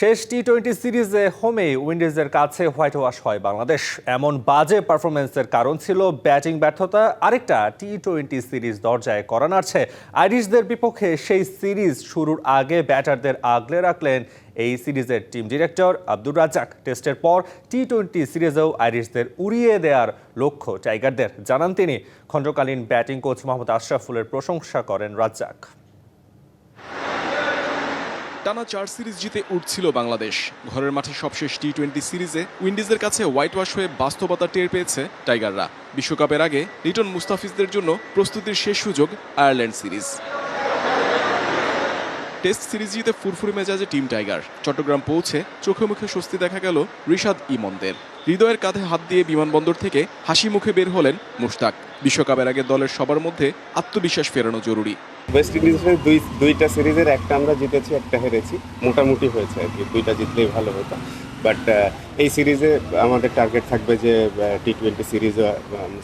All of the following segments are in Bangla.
শেষ টি টোয়েন্টি সিরিজে হোমে উইন্ডিজের কাছে হোয়াইট ওয়াশ হয় বাংলাদেশ। এমন বাজে পারফরমেন্সের কারণ ছিল ব্যাটিং ব্যর্থতা। আরেকটা টি টোয়েন্টি সিরিজ দরজায় করা নাড়ছে। আইরিশদের বিপক্ষে সেই সিরিজ শুরুর আগে ব্যাটারদের আগলে রাখলেন এই সিরিজের টিম ডিরেক্টর আব্দুর রাজ্জাক। টেস্টের পর টি টোয়েন্টি সিরিজেও আইরিশদের উড়িয়ে দেওয়ার লক্ষ্য টাইগারদের, জানান তিনি। খণ্ডকালীন ব্যাটিং কোচ মোহাম্মদ আশরাফুলের প্রশংসা করেন রাজ্জাক। টানা চার সিরিজ জিতে উঠছিল বাংলাদেশ। ঘরের মাঠে সবশেষ টি টোয়েন্টি সিরিজে উইন্ডিজের কাছে হোয়াইট ওয়াশ হয়ে বাস্তবতা টের পেয়েছে টাইগাররা। বিশ্বকাপের আগে রিটন মুস্তাফিজদের জন্য প্রস্তুতির শেষ সুযোগ আয়ারল্যান্ড সিরিজ। টেস্ট সিরিজ জিতে ফুরফুরি মেজাজে টিম টাইগার। চট্টগ্রাম পৌঁছে চোখে মুখে স্বস্তি দেখা গেল রিশাদ ইমনদের। হৃদয়ের কাঁধে হাত দিয়ে বিমানবন্দর থেকে হাসি মুখে বের হলেন মুশতাক। বিশ্বকাপের আগে দলের সবার মধ্যে আত্মবিশ্বাস ফেরানো জরুরি। ওয়েস্ট ইন্ডিজের দুই দুইটা সিরিজের, একটা আমরা জিতেছি, একটা হেরেছি। মোটামুটি হয়েছে আর কি, দুইটা জিতলেই ভালো হতো। বাট এই সিরিজে আমাদের টার্গেট থাকবে যে টি টোয়েন্টি সিরিজও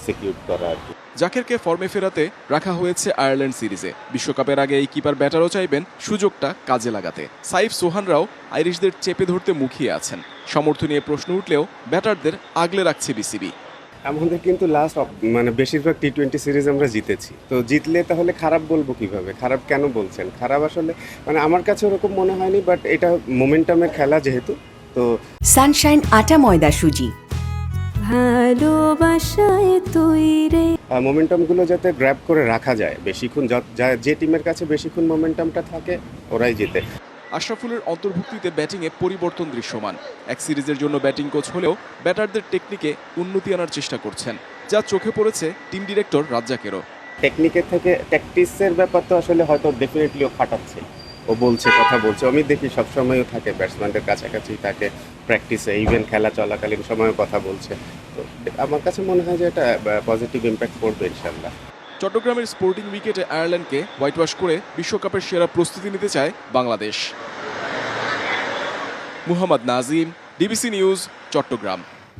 সিকিউর করা আর কি। জাকেরকে ফর্মে ফেরাতে রাখা হয়েছে আয়ারল্যান্ড সিরিজে। বিশ্বকাপের আগে এই কিপার ব্যাটারও চাইবেন সুযোগটা কাজে লাগাতে। সাইফ সোহানরাও আইরিশদের চেপে ধরতে মুখিয়ে আছেন। সমর্থন নিয়ে প্রশ্ন উঠলেও ব্যাটারদের আগলে রাখছে বিসিবি আমাদের কিন্তু লাস্ট মানে বেশিরভাগ টি টোয়েন্টি সিরিজ আমরা জিতেছি। তো জিতলে তাহলে খারাপ বলব কীভাবে? খারাপ কেন বলছেন? খারাপ আসলে মানে আমার কাছে ওরকম মনে হয়নি বাট এটা মোমেন্টামের খেলা যেহেতু তো সানশাইন আটা ময়দা সুজি। ভালোবাসায় তৈরে মোমেন্টামগুলো যাতে গ্র্যাব করে রাখা যায় বেশিক্ষণ যত- যা- যে টিমের কাছে বেশিক্ষণ মোমেন্টামটা থাকে ওরাই জিতে। আশরাফুলের অন্তর্ভুক্তিতে ব্যাটিংয়ে পরিবর্তন দৃশ্যমান। এক সিরিজের জন্য ব্যাটিং কোচ হলেও ব্যাটারদের টেকনিকে উন্নতি আনার চেষ্টা করছেন, যা চোখে পড়েছে টিম ডিরেক্টর রাজ্জাকেরও। টেকনিকের থেকে ট্যাকটিক্সের ব্যাপার তো আসলে হয়তো ডেফিনেটলি ও খাটাচ্ছে। ও বলছে, কথা বলছে। আমি দেখি সবসময়ও থাকে ব্যাটসম্যানদের কাছাকাছি থাকে প্র্যাকটিসে ইভেন খেলা চলাকালীন সময়ও কথা বলছে। তো আমার কাছে মনে হয় যে এটা পজিটিভ ইম্প্যাক্ট পড়বে ইনশাল্লাহ চট্টগ্রামের স্পোর্টিং উইকেটে আয়ারল্যান্ডকে হোয়াইট ওয়াশ করে বিশ্বকাপের সেরা প্রস্তুতি নিতে চায় Bangladesh. Muhammad Nazim, DBC news, Chattogram.